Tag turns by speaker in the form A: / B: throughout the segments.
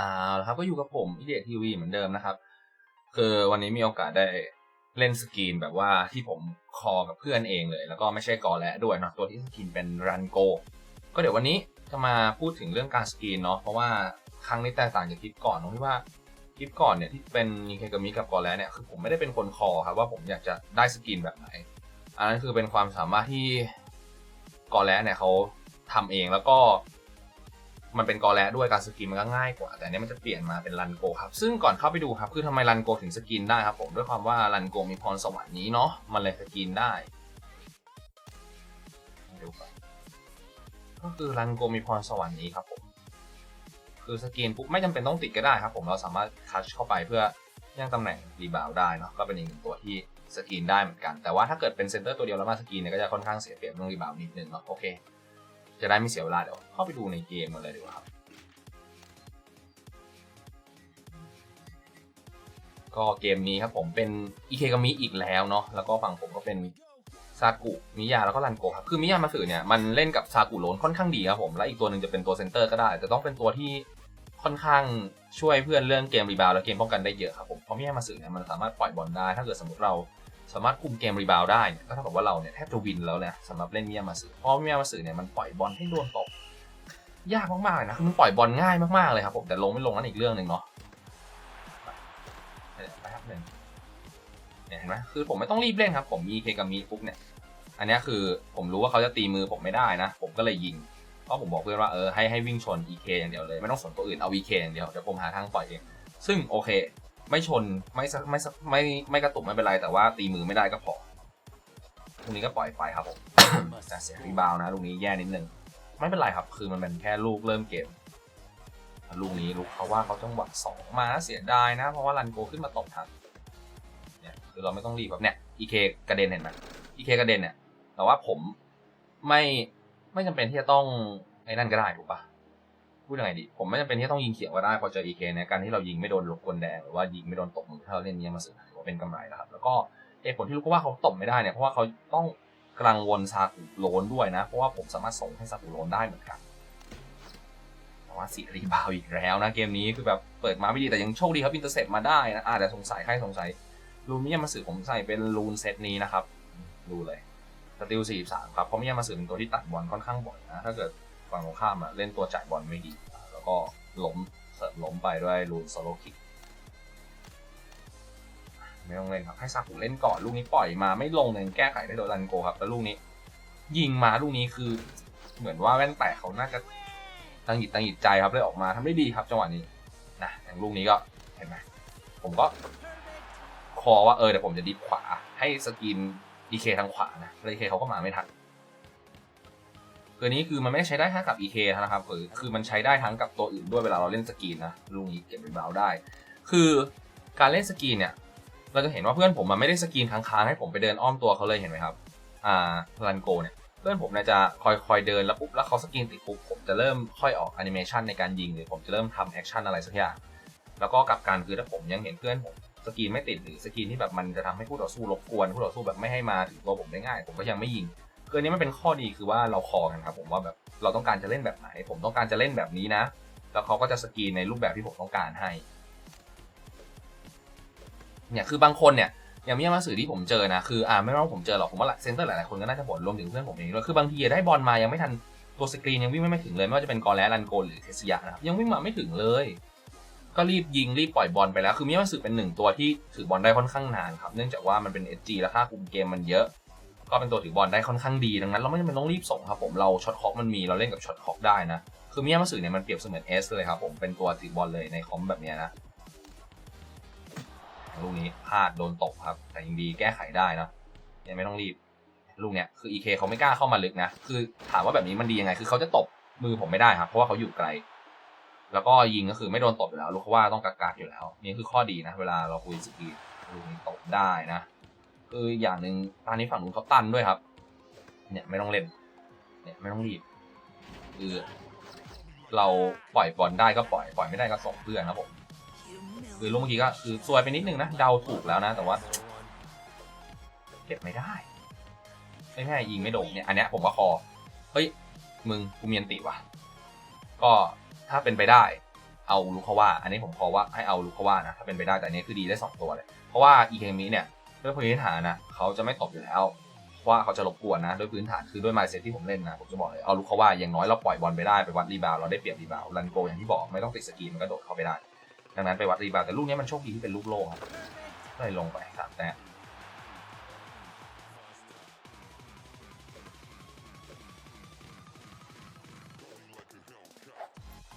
A: อ่าแล้วครับก็อยู่กับผมอีเดียทีวีเหมือนเดิมนะครับ คือวันนี้มีโอกาสได้เล่นสกรีนแบบว่าที่ผมคอกับเพื่อนเองเลย แล้วก็ไม่ใช่กอและด้วยเนาะตัวที่สกรีนเป็นรันโกก็เดี๋ยววันนี้จะมาพูดถึงเรื่องการสกรีนเนาะเพราะว่าครั้งนี้แตกต่างจากคลิปก่อนตรงที่ว่าคลิปก่อนเนี่ยที่เป็นนิเคกามิกับกอและเนี่ยคือผมไม่ได้เป็นคนคอครับว่าผมอยากจะได้สกรีนแบบไหนอันนั้นคือเป็นความสามารถที่กอและเนี่ยเขาทำเองแล้วก็ มันเป็นกอแลด้วยการสกรีนมันก็ง่ายกว่า แต่อันนี้มันจะเปลี่ยนมาเป็นรันโกครับซึ่งก่อนเข้าไปดูครับคือทำไมรันโกถึงสกรีนได้ครับผมด้วยความว่ารันโกมีพรสวรรค์นี้เนาะมันเลยสกรีนได้ดูก่อนก็คือรันโกมีพรสวรรค์นี้ครับผมคือสกรีนปุ๊บไม่จำเป็นต้องติดก็ได้ครับ ผมเราสามารถทัชเข้าไปเพื่อย่างตำแหน่งรีบาวได้เนาะก็เป็นอีกหนึ่งตัวที่สกรีนได้เหมือนกัน แต่ว่าถ้าเกิดเป็นเซนเตอร์ตัวเดียวแล้วมาสกรีนเนี่ยก็จะค่อนข้างเสียเปรียบเรื่องรีบาวนิดนึงเนาะโอเค จะได้ไม่เสียเวลาเดี๋ยวเข้าไปดูในเกมกันเลยดีกว่าครับ ก็เกมนี้ครับผมเป็นอิเคกามิอีกแล้วเนาะแล้วก็ฝั่งผมก็เป็นซากุมิยาแล้วก็รันโกครับคือมิยามาสึเนี่ยมันเล่นกับซากุโลนค่อนข้างดีครับผมและอีกตัวหนึ่งจะเป็นตัวเซนเตอร์ก็ได้ แต่ต้องเป็นตัวที่ค่อนข้างช่วยเพื่อนเรื่องเกมรีบาวและเกมป้องกันได้เยอะครับผมเพราะมิยามาสึเนี่ยมันสามารถปล่อยบอลได้ถ้าเกิดสมมติเรา สามารถคุมเกมรีบาวได้เนี่ยก็เท่ากับว่าเราเนี่ยแทบจะวินแล้วเนี่ยสำหรับเล่นมิยามาสึเพราะมิยามาสึเนี่ยมันปล่อยบอลให้โดนตบยากมากๆเลยนะคือมันปล่อยบอลง่ายมากๆเลยครับผมแต่ลงไม่ลงนั่นอีกเรื่องหนึ่งเนาะแป๊บหนึงเนี่ยเห็นไหมคือผมไม่ต้องรีบเล่นครับ ผมมีเคกามีปุ๊บเนี่ย อันนี้คือผมรู้ว่าเขาจะตีมือผมไม่ได้นะ ผมก็เลยยิงเพราะผมบอกเพื่อนว่าเออให้ให้วิ่งชน EK อย่างเดียวเลย ไม่ต้องสนตัวอื่นเอา EK อย่างเดียวเดี๋ยวผมหาทางปล่อยเองซึ่งโอเค ไม่ชนไม่สักไม่สักไม่ไม่กระตุกไม่เป็นไร แต่ว่าตีมือไม่ได้ก็พอลูกนี้ก็ปล่อยไปครับผม แต่เสียรีบาวนะลูกนี้แย่นิดนึงไม่เป็นไรครับ คือมันเป็นแค่ลูกเริ่มเกมลูกนี้ลูกเขาว่าเขาจังหวะสองมาเสียดายนะ เพราะว่ารันโกขึ้นมาตบทันเนี่ยคือเราไม่ต้องรีบแบบเนี่ยอีเคกระเด็นเห็นไหมอีเคกระเด็นเนี่ยแต่ว่าผมไม่ไม่จำเป็นที่จะต้องไอ้นั่นก็ได้ถูกปะ พูดยังไงดี ผมไม่จำเป็นที่จะต้องยิงเขียวก็ได้พอเจออีเคเนี่ยการที่เรายิงไม่โดนลูกกลแดงหรือว่ายิงไม่โดนตบมือถ้าเราเล่นเนี้ยมาสึกถือว่าเป็นกำไรแล้วครับ แล้วก็เหตุผลที่ลูกว่าเขาตบไม่ได้เนี่ยเพราะว่าเขาต้องกลางวนซากุโลนด้วยนะ เพราะว่าผมสามารถส่งให้ซากุโลนได้เหมือนกันแต่ว่าสีรีบาวอีกแล้วนะเกมนี้คือแบบเปิดมาไม่ดีแต่ยังโชคดีครับอินเตอร์เซปมาได้นะอาจจะแต่สงสัยใครสงสัยรูมิยามาสึผมใส่เป็นรูนเซตนี้นะครับดูเลยสติล43ครับเพราะมิยามาสึเป็นตัวที่ตัดบอลค่อนข้างบ่อยนะถ้าเกิด ฝั่งตรงข้ามอะเล่นตัวจ่ายบอลไม่ดี แล้วก็ล้มเสริมล้มไปด้วยรูนโซโลคิกไม่ต้องเล่นครับให้ซากุเล่นก่อนลูกนี้ปล่อยมาไม่ลงเลยแก้ไขได้โดยรันโกครับแล้วลูกนี้ ยิงมาลูกนี้คือ เหมือนว่าแว่นแตกเขาน่าจะตั้งหิดตั้งหิดใจครับเลยออกมาทำได้ดีครับจังหวะนี้นะอย่างลูกนี้ก็เห็นไหมผมก็คอว่าเออเดี๋ยวผมจะดิฟขวาให้สกินดีเคทางขวานะแล้วดีเคเขาก็มาไม่ทัน ตัวนี้คือมันไม่ได้ใช้ได้แค่กับ EK นะครับคือคือมันใช้ได้ทั้งกับตัวอื่นด้วยเวลาเราเล่นสกีนนะลูกนี้เก็บรีบาวได้ คือการเล่นสกีนเนี่ยเราจะเห็นว่าเพื่อนผมมันไม่ได้สกีนค้างๆให้ผมไปเดินอ้อมตัวเขาเลยเห็นไหมครับอ่ารันโกเนี่ยเพื่อนผมเนี่ยจะคอยคอยเดินแล้วปุ๊บแล้วเขาสกินติดปุ๊บผมจะเริ่มค่อยออกแอนิเมชันในการยิงหรือผมจะเริ่มทำแอคชั่นอะไรสักอย่างแล้วก็กลับการคือถ้าผมยังเห็นเพื่อนผมสกินไม่ติดหรือสกินที่แบบมันจะทำให้คู่ต่อสู้รบกวนคู่ต่อสู้แบบไม่ให้มาถึงตัวผมได้ง่าย ผมก็ยังไม่ยิง คืออันนี้มันเป็นข้อดีคือว่าเราคอกันครับผมว่าแบบเราต้องการจะเล่นแบบไหน ผมต้องการจะเล่นแบบนี้นะ แล้วเขาก็จะสกรีนในรูปแบบที่ผมต้องการให้เนี่ยคือบางคนเนี่ยอย่างมิยามาสึที่ผมเจอนะคืออ่าไม่ว่าผมเจอหรอกผมว่าเซนเตอร์หลายๆคนก็น่าจะบ่นรวมถึงเพื่อนผมเองด้วยคือบางทีได้บอลมายังไม่ทันตัวสกรีนยังวิ่งไม่ถึงเลยไม่ว่าจะเป็นกอแลรันโกหรือเทสยานะครับยังวิ่งมาไม่ถึงเลย ก็รีบยิงรีบปล่อยบอลไปแล้วคือมิยามาสึเป็นหนึ่งตัวที่ถือบอลได้ค่อนข้างนานครับเนื่องจากว่ามันเป็น SG และค่าคุมเกมมันเยอะ ก็เป็นตัวถือบอลได้ค่อนข้างดีดังนั้นเราไม่จำเป็นต้องรีบส่งครับผมเราช็อตคอกมันมีเราเล่นกับช็อตคอกได้นะคือมิยามาสึเนี่ยมันเปรียบเสมือนเอสเลยครับผมเป็นตัวถือบอลเลยในคอมแบบนี้นะลูกนี้พลาดโดนตกครับ แต่ยังดีแก้ไขได้นะยังไม่ต้องรีบลูกเนี้ยคือ EK เขาไม่กล้าเข้ามาลึกนะคือถามว่าแบบนี้มันดียังไงคือเขาจะตบมือผมไม่ได้ครับเพราะว่าเขาอยู่ไกล แล้วก็ยิงก็คือไม่โดนตบอยู่แล้วลูกเขาว่าต้องกักกักอยู่แล้ว นี่คือข้อดีนะ เวลาเราคุยสกีลูกนี้ตบได้นะ คืออย่างหนึ่งตอนนี้ฝั่งนู้นเขาตันด้วยครับ เนี่ยไม่ต้องเล่น เนี่ยไม่ต้องรีบ คือเราปล่อยบอลได้ก็ปล่อย ปล่อยไม่ได้ก็ส่งเพื่อนครับผม คือลูกเมื่อกี้ก็คือซวยไปนิดนึงนะ เดาถูกแล้วนะ แต่ว่าเก็บไม่ได้ไม่ใช่ยิงไม่โดนเนี่ย อันเนี้ยผมว่าคอ เฮ้ย มึงกูเมียนติว่ะ ก็ถ้าเป็นไปได้ เอาลูกเขาว่า อันนี้ผมขอว่าให้เอาลูกเขาว่านะ ถ้าเป็นไปได้ แต่อันนี้คือดีได้สองตัวเลย เพราะว่าอีเคมิเนี่ย ด้วยพื้นฐานนะเขาจะไม่ตบอยู่แล้วเพราะว่าเขาจะรบกวนนะด้วยพื้นฐานคือด้วยไมายเซตที่ผมเล่นนะผมจะบอกเลยเอาลูกเขาว่าอย่างน้อยเราปล่อยบอลไปได้ไปวัดรีบาวด์เราได้เปรียบรีบาวด์รันโกอย่างที่บอกไม่ต้องติดสกีมันก็โดดเข้าไปได้ ดังนั้นไปวัดรีบาวด์แต่ลูกนี้มันโชคดีที่เป็นลูกโล่ครับก็เลยลงไปสามแต้ม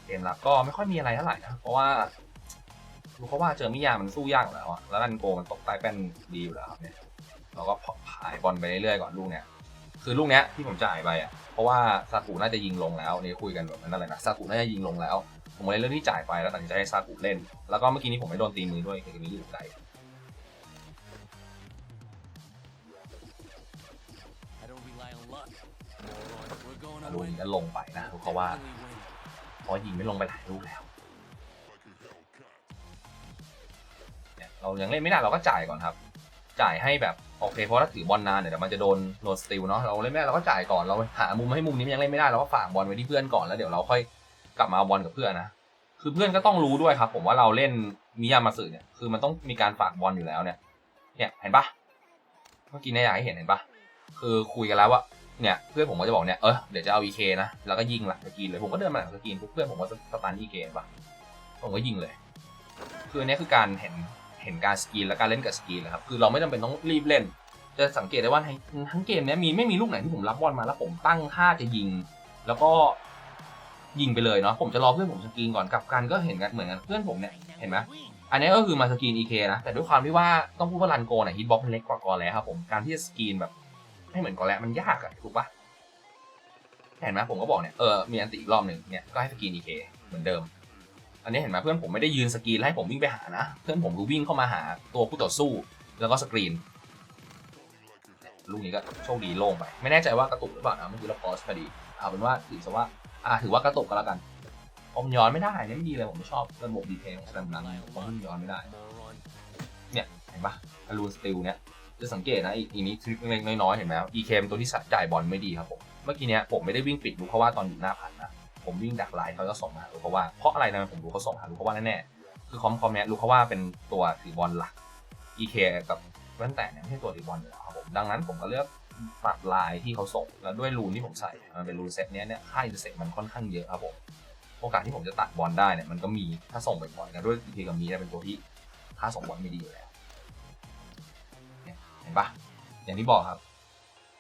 A: เกมรับก็ไม่ค่อยมีอะไรเท่าไหร่นะเพราะว่า ดูเขาว่าเจอมิยามันสู้ยากอยู่แล้วอะแล้วรันโกมันตกใต้แป้นดีอยู่แล้วครับเนี่ยเราก็ผายบอลไปเรื่อยๆก่อนลูกเนี้ยคือลูกเนี้ยที่ผมจ่ายไปอะเพราะว่าซากุน่าจะยิงลงแล้วนี่คุยกันแบบนั้นอะไรนะซากุน่าจะยิงลงแล้ว ผมเลยเลือกที่จ่ายไปแล้วตัดสินใจให้ซากุเล่น แล้วก็เมื่อกี้นี้ผมไม่โดนตีมือด้วยคือมีอยู่ไกล
B: I don't rely on luck. Moron, we're going
A: แล้ว
B: to
A: ลูก
B: win.
A: นี้ก็ลงไปนะดูเขาว่า
B: Definitely win.
A: เพราะยิงไม่ลงไปหลายลูกแล้ว เรายังเล่นไม่ได้เราก็จ่ายก่อนครับ จ่ายให้แบบโอเคเพราะถ้าถือบอลนานเนี่ยเดี๋ยวมันจะโดนโดนสติลเนาะเราเล่นไม่ได้เราก็จ่ายก่อนเราหามุมให้มุมนี้มันยังเล่นไม่ได้เราก็ฝากบอลไว้ที่เพื่อนก่อนแล้วเดี๋ยวเราค่อยกลับมาเอาบอลกับเพื่อนนะคือเพื่อนก็ต้องรู้ด้วยครับ ผมว่าเราเล่นมิยามาสึเนี่ยคือมันต้องมีการฝากบอลอยู่แล้วเนี่ย เนี่ยเห็นปะเมื่อกี้นี่ยอยากให้เห็นเห็นปะคือคุยกันแล้วว่าเนี่ยเพื่อนผมก็จะบอกเนี่ยเออเดี๋ยวจะเอา EK นะแล้วก็ยิงหลังสกรีนเลยผมก็เดินมาหลังสกรีนปุ๊บเพื่อนผมก็สตาร์ท EK เห็นปะผมก็ยิงเลย คืออันนี้คือการเห็น เห็นการสกรีนและการเล่นกับสกรีนเลยครับคือเราไม่จำเป็นต้องรีบเล่น จะสังเกตได้ว่าทั้งเกมเนี้ยมีไม่มีลูกไหนที่ผมรับบอลมาแล้วผมตั้งท่าจะยิง แล้วก็ยิงไปเลยเนาะผมจะรอเพื่อนผมสกรีนก่อนกับกันก็เห็นกันเหมือนกันเพื่อนผมเนี่ยเห็นไหมอันนี้ก็คือมาสกรีน EK นะแต่ด้วยความที่ว่าต้องพูดว่ารันโกเนี่ยฮิตบ็อกมันเล็กกว่ากอแล้วครับผมการที่จะสกรีนแบบให้เหมือนกอแล้วมันยากอะถูกปะเห็นไหมผมก็บอกเนี่ยเออมีอันติอีกรอบหนึ่งเนี่ยก็ให้สกรีน EK เหมือนเดิม อันนี้เห็นไหมเพื่อนผมไม่ได้ยืนสกรีนแล้วให้ผมวิ่งไปหานะ เพื่อนผมคือวิ่งเข้ามาหาตัวผู้ต่อสู้ แล้วก็สกรีนลูกนี้ก็โชคดีโล่งไป ไม่แน่ใจว่ากระตุกหรือเปล่านะเมื่อกี้เราพอสพอดีเอาเป็นว่าถือซะว่าอ่าถือว่ากระตุกก็แล้วกันเพราะมย้อนไม่ได้เนี่ยไม่ดีเลยผมไม่ชอบระบบดีเทลของแซมนังเพราะมันย้อนไม่ได้เนี่ยเห็นปะอลูนสติลเนี่ยจะสังเกตนะอีกอีนี้ทริคเล็กน้อยๆเห็นไหมอีเคมตัวที่สัจ่ายบอลไม่ดีครับผมเมื่อกี้เนี้ยผมไม่ได้วิ่งปิดลูเพราะว่าตอนอยู่หน้าพันนะ ผมวิ่งดักไลน์เขาจะส่งมาหาลูกเพราะว่าเพราะอะไรนะผมรู้เขาส่งหาลูกเพราว่าแน่ๆคือคอมคอมเนี้ยลูกเขาว่าเป็นตัวถือบอลหลัก EK กับแว่นแต่เนี่ยไม่ใช่ตัวถือบอลอยู่แล้วครับผมดังนั้นผมก็เลือกตัดลายที่เขาส่งแล้วด้วยรูนที่ผมใส่มันเป็นรูนเซตเนี้ยเนี่ยค่าอินเตอร์เซ็ตมันค่อนข้างเยอะครับผมโอกาสที่ผมจะตัดบอลได้เนี่ยมันก็มีถ้าส่งบ่อยๆนะด้วย EK กับมีเนี่ยเป็นตัวที่ค่าส่งบอลไม่ดีอยู่แล้วเห็นปะอย่างที่บอกครับ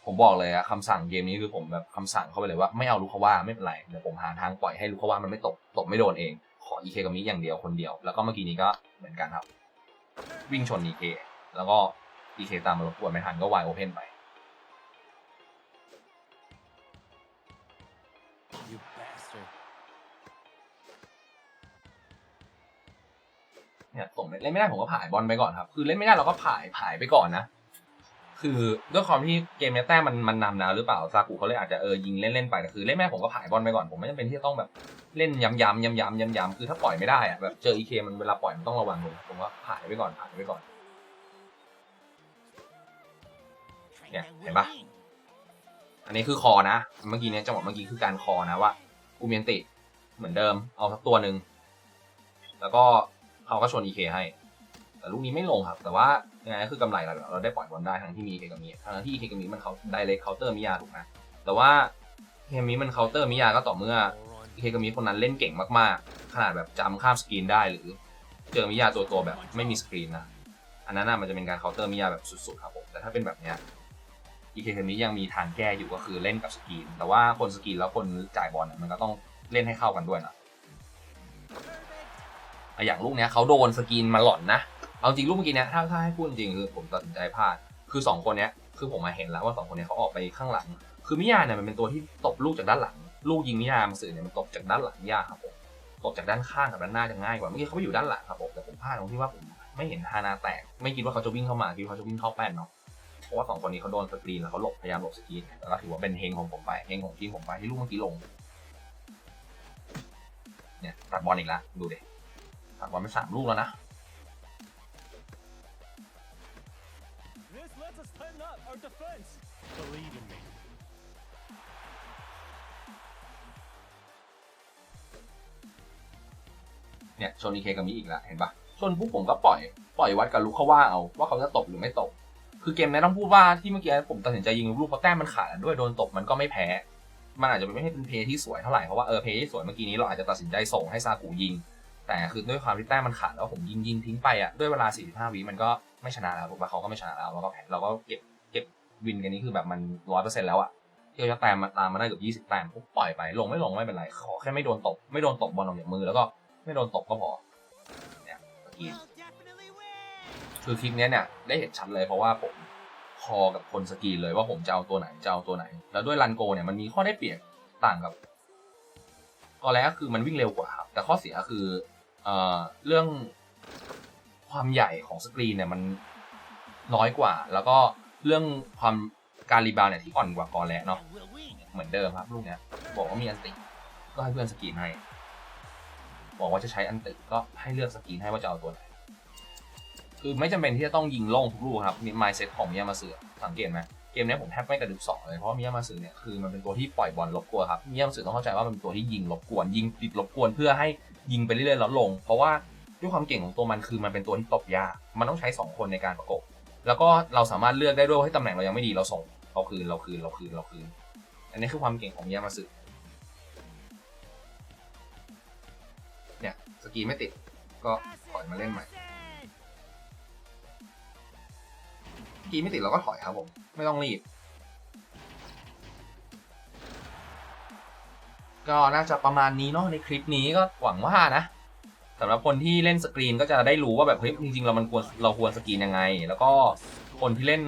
A: ผมบอกเลยอะคำสั่งเกมนี้คือผมแบบคำสั่งเข้าไปเลยว่าไม่เอาลูกเขาว่าไม่เป็นไรเดี๋ยวผมหาทางปล่อยให้ลูกเขาว่ามันไม่ตกตกไม่โดนเอง ขอ EK กับมิอย่างเดียวคนเดียว แล้วก็เมื่อกี้นี้ก็เหมือนกันครับ วิ่งชน EK แล้วก็ EK ตามมารบกวนไม่ทันก็วายโอเพนไป
B: You bastard.
A: เนี่ยผมเล่นไม่ได้ผมก็ผ่ายบอลไปก่อนครับ คือเล่นไม่ได้เราก็ผ่ายผ่ายไปก่อนนะ คือด้วยความที่เกมเนี้ยแต้มมันมันนำนะหรือเปล่าซากุเขาเลยอาจจะเออยิงเล่นเล่นๆไปแต่คือเล่นไม่ผมก็ผายบอลไปก่อนผมไม่จำเป็นที่จะต้องแบบเล่นย้ำย้ำย้ำย้ำย้ำย้ำคือถ้าปล่อยไม่ได้อะแบบเจออีเคมันเวลาปล่อยมันต้องระวังเลยผมว่าผายไปก่อนผายไปก่อน Yeah,
B: Train
A: hey,
B: that
A: ba.
B: win.
A: อันนี้คือคอนะ เมื่อกี้เนี้ยจังหวะเมื่อกี้คือการคอนะว่าอูเมียนติเหมือนเดิมเอาสักตัวหนึ่งแล้วก็เขาก็ชน EK ให้ แต่ลูกนี้ไม่ลงครับ แต่ว่า ยังไงก็คือกำไรเราเราได้ปล่อยบอลได้ทั้งที่มี EK กับมีทั้งที่ EK กับมีมันเขาไดเรกเคาน์เตอร์มิยาถูกไหมแต่ว่าเกมนี้มันเคาน์เตอร์มิยาก็ต่อเมื่อ
B: Moron.
A: อีเคกับมิคนนั้นเล่นเก่งมากๆ ขนาดแบบจำข้ามสกรีนได้หรือเจอมิยาตัวตัวแบบไม่มีสกรีนนะอันนั้นน่ะมันจะเป็นการเคาน์เตอร์มิยาแบบสุดๆครับผมแต่ถ้าเป็นแบบเนี้ยอีเคกับมิยังมีทางแก้อยู่ก็คือเล่นกับสกรีน แต่ว่าคนสกรีนแล้วคนจ่ายบอลมันก็ต้องเล่นให้เข้ากันด้วยนะอย่างลูกเนี้ยเขาโดนสกรีนมาหล่อนนะ เอาจริงลูกเมื่อกี้เนี้ยถ้าถ้าให้พูดจริงคือผมตัดสินใจพลาด คือสองคนเนี้ยคือผมมาเห็นแล้วว่าสองคนเนี้ยเขาออกไปข้างหลัง คือมิยาเนี่ยมันเป็นตัวที่ตบลูกจากด้านหลัง ลูกยิงมิยามาสื่อเนี่ยมันตบจากด้านหลังยากครับผมตบจากด้านข้างกับด้านหน้าจะง่ายกว่าเมื่อกี้เขาไปอยู่ด้านหลังครับผมแต่ผมพลาดตรงที่ว่าผมไม่เห็นฮานาแตก ไม่คิดว่าเขาจะวิ่งเข้ามาคิดว่าเขาจะวิ่งเข้าแป้นเนาะเพราะว่าสองคนนี้เขาโดนสกรีนแล้วเขาหลบพยายามหลบสกรีนแต่ก็ถือว่าเป็นเฮงของผมไปเฮงของทีมผมไปที่ลูกเมื่อกี้ลงเนี่ยตัดบอลอีกแล้วดูดิตัดบอลไปสามลูกแล้วนะ
C: lets us tighten up our defense. Believe in me.
A: เเนี่ยชนอีเคกับมิอีกแล้วเห็นปะชนปุ๊บผมก็ปล่อยปล่อยวัดกับลูกเขาว่าเอาว่าเขาจะตบหรือไม่ตบคือเกมนี้ต้องพูดว่าที่เมื่อกี้ผมตัดสินใจยิงลูกเพราะแต้มมันขาดด้วยโดนตบมันก็ไม่แพ้ มันอาจจะไม่ใช่เป็นเพลย์ที่สวยเท่าไหร่เพราะว่าเออเพลย์ที่สวยเมื่อกี้นี้เราอาจจะตัดสินใจส่งให้ซากุยิง แต่คือด้วยความที่แต้มมันขาดแล้วผมยิงยิงทิ้งไปอะด้วยเวลา45วิมันก็ ไม่ชนะแล้วถูกปะเขาก็ไม่ชนะแล้วเราก็แพ้เราก็เก็บเก็บวินกันนี้คือแบบมันร้อยเปอร์เซ็นต์แล้วอะที่เราจะแต้มมาตามมาได้เกือบ20แต้มปุ๊บปล่อยไปลงไม่ลงไม่เป็นไรขอแค่ไม่โดนตบไม่โดนตบบอลออกจากมือแล้วก็ไม่โดนตบก็พอเนี่ยเมื่อกี้คือคลิปเนี้ยเนี่ยได้เห็นชัดเลยเพราะว่าผมคอกับคนสกรีนเลยว่าผมจะเอาตัวไหนจะเอาตัวไหน แล้วด้วยรันโกเนี่ยมันมีข้อได้เปรียบต่างกับก็แล้วคือมันวิ่งเร็วกว่าครับแต่ข้อเสียคือเอ่อเรื่อง ความใหญ่ของสกรีนเนี่ยมันน้อยกว่า แล้วก็เรื่องความการรีบาวเนี่ยที่อ่อนกว่ากอแล้วเนาะเหมือนเดิมครับลูกเนี้ยบอกว่ามีอันติก็ให้เพื่อนสกรีนให้ บอกว่าจะใช้อันติก็ให้เลือกสกรีนให้ว่าจะเอาตัวไหนคือไม่จำเป็นที่จะต้องยิงโล่งทุกลูกครับมี mindset ของมิยามาสึสังเกตไหมเกมนี้ผมแทบไม่กระดึบสองเลยเพราะมิยามาสึเนี่ยคือมันเป็นตัวที่ปล่อยบอลรบกวนครับมิยามาสึต้องเข้าใจว่ามันเป็นตัวที่ยิงรบกวนยิงติดรบกวนเพื่อให้ยิงไปเรื่อยๆแล้วลง เพราะว่า ด้วยความเก่งของตัวมันคือมันเป็นตัวที่ตบยากมันต้องใช้สองคนในการประกบ แล้วก็เราสามารถเลือกได้ด้วยว่าให้ตำแหน่งเรายังไม่ดีเราส่งเราคืนเราคืนเราคืนเราคืน อันนี้คือความเก่งของยามาสึเนี่ยสกีไม่ติดก็ถอยมาเล่นใหม่สกีไม่ติดเราก็ถอยครับผมไม่ต้องรีบก็น่าจะประมาณนี้เนาะในคลิปนี้ก็หวังว่านะำหรับคนที่เล่นสกรีนก็จะได้รู้ว่าแบบเฮ้ยจริงๆเรามันควรเราควรสกรีนยังไง แล้วก็คนที่เล่น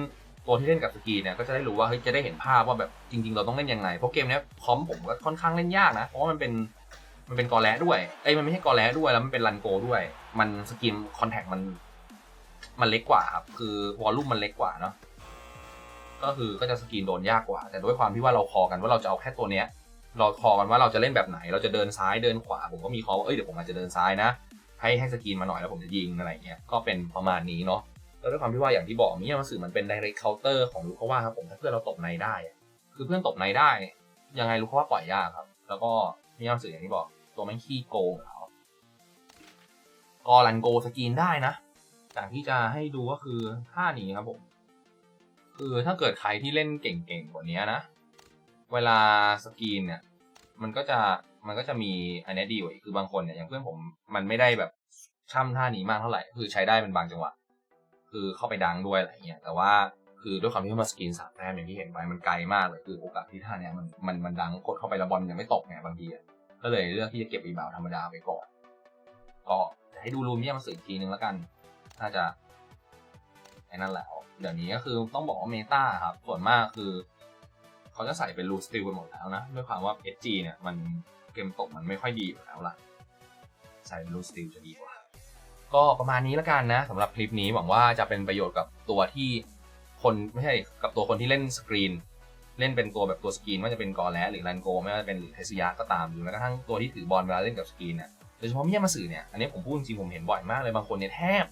A: ตัวที่เล่นกับสกรีนเนี่ยก็จะได้รู้ว่าเฮ้ยจะได้เห็นภาพว่าแบบจริง ๆ เราต้องเล่นยังไงเพราะเกมเนี้ยคอมผมก็ค่อนข้างเล่นยากนะเพราะว่ามันเป็นมันเป็นกอแลด้วยเอ้ยมันไม่ใช่กอแลด้วยแล้วมันเป็นรันโกด้วย มันสกรีนคอนแทคมัน มันเล็กกว่าครับคือวอลลุ่มมันเล็กกว่าเนาะก็คือก็จะสกรีนโดนยากกว่า แต่ด้วยความที่ว่าเราคอกันว่าเราจะเอาแค่ตัวเนี้ยเราคอกันว่าเราจะเล่นแบบไหน เราจะเดินซ้ายเดินขวา ผมก็มีคอว่าเอ้ยเดี๋ยวผมอาจจะเดินซ้ายนะ ให้ให้สกรีนมาหน่อยแล้วผมจะยิงอะไรเงี้ยก็เป็นประมาณนี้เนาะแล้วด้วยความที่ว่าอย่างที่บอกมิยามาสึมันเป็น direct counter ของลูกเขาว่าครับผมถ้าเพื่อนเราตบในได้ คือเพื่อนตบในได้ ยังไงลูกเขาว่าปล่อยยากครับ แล้วก็มิยามาสึอย่างที่บอก ตัวแม่งขี้โกงครับก็รันโกสกรีนได้นะจากที่จะให้ดูก็คือท่านี้ครับผมคือถ้าเกิดใครที่เล่นเก่งๆกว่านี้นะ เวลาสกรีนเนี่ย มันก็จะ มันก็จะมีอันนี้ดีกว่าคือบางคนเนี่ยอย่างเพื่อนผมมันไม่ได้แบบช่ำท่านี้มากเท่าไหร่ คือใช้ได้เป็นบางจังหวะ คือเข้าไปดังด้วยอะไรเงี้ยแต่ว่าคือด้วยความที่มันสกรีนสามแต้มอย่างที่เห็นไปมันไกลมากเลยคือโอกาสที่ท่าเนี้ยมันมันมันดังกดเข้าไปแล้วบอลยังไม่ตกไงบางทีอะก็เลยเลือกที่จะเก็บรีบาวธรรมดาไปก่อนก็ให้ดูรูมเนี่ยมาสื่อทีนึงแล้วกัน น่าจะไอ้นั่นแหละเดี๋ยวนี้ก็คือต้องบอกว่าเมตาครับส่วนมากคือ เขาจะใส่เป็นรูสติลกันหมดแล้วนะ ด้วยความว่า SG เนี่ยมัน เกมตกมันไม่ค่อยดีอยู่แล้วล่ะใส่เป็นรูสติลจะดีกว่า ก็ประมาณนี้ล้วกันนะสำหรับคลิปนี้หวังว่าจะเป็นประโยชน์กับตัวที่คนไม่ใช่กับตัวคนที่เล่นสกรีน เล่นเป็นตัวแบบตัวสกรีนไม่ว่าจะเป็นกอแลหรือรันโกไม่ว่าจะเป็นหรือเทสยาก็ตามหรือแม้กระทั่งตัวที่ถือบอลเวลาเล่นกับสกรีนเนี่ยโดยเฉพาะมิยามาสึเนี่ยอันนี้ผมพูดจริงผมเห็นบ่อยมากเลยบางคนเนี่ยแทบ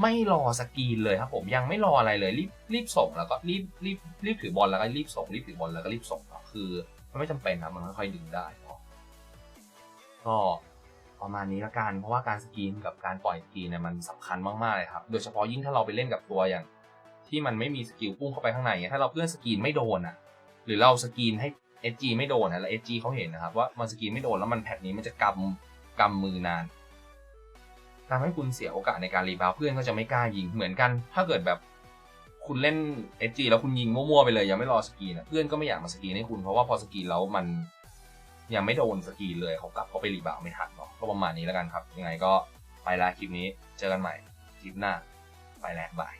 A: ไม่รอสกรีนเลยครับผมยังไม่รออะไรเลยรีบรีบส่งแล้วก็รีบรีบรีบถือบอลแล้วก็รีบส่งรีบถือบอลแล้วก็รีบส่งคือมันไม่จำเป็นครับมันค่อยๆดึงได้ ก็ประมาณนี้ละกัน เพราะว่าการสกรีนกับการปล่อยสกรีนเนี่ยมันสำคัญมากๆเลยครับ โดยเฉพาะยิ่งถ้าเราไปเล่นกับตัวอย่าง ที่มันไม่มีสกิลพุ่งเข้าไปข้างในเนี่ยถ้าเราเพื่อนสกรีนไม่โดนอะ หรือเราสกรีนให้ SG ไม่โดนอะแล้ว SG เขาเห็นนะครับว่ามันสกรีนไม่โดนแล้วมันแพทนี้มันจะกำกำมือนานทำให้คุณเสียโอกาสในการรีบาวเพื่อนก็จะไม่กล้ายิงเหมือนกัน ถ้าเกิดแบบคุณเล่น SG แล้วคุณยิงมั่วๆไปเลยยังไม่รอสกรีนะเพื่อนก็ไม่อยากมาสกรีนให้คุณเพราะว่าพอสกรีนแล้วมัน ยังไม่โดนสกีเลยเขากลับเขาไปรีบาวไม่ทันเนาะก็ประมาณนี้แล้วกันครับ ยังไงก็ไปละคลิปนี้เจอกันใหม่คลิปหน้า ไปแล้วบาย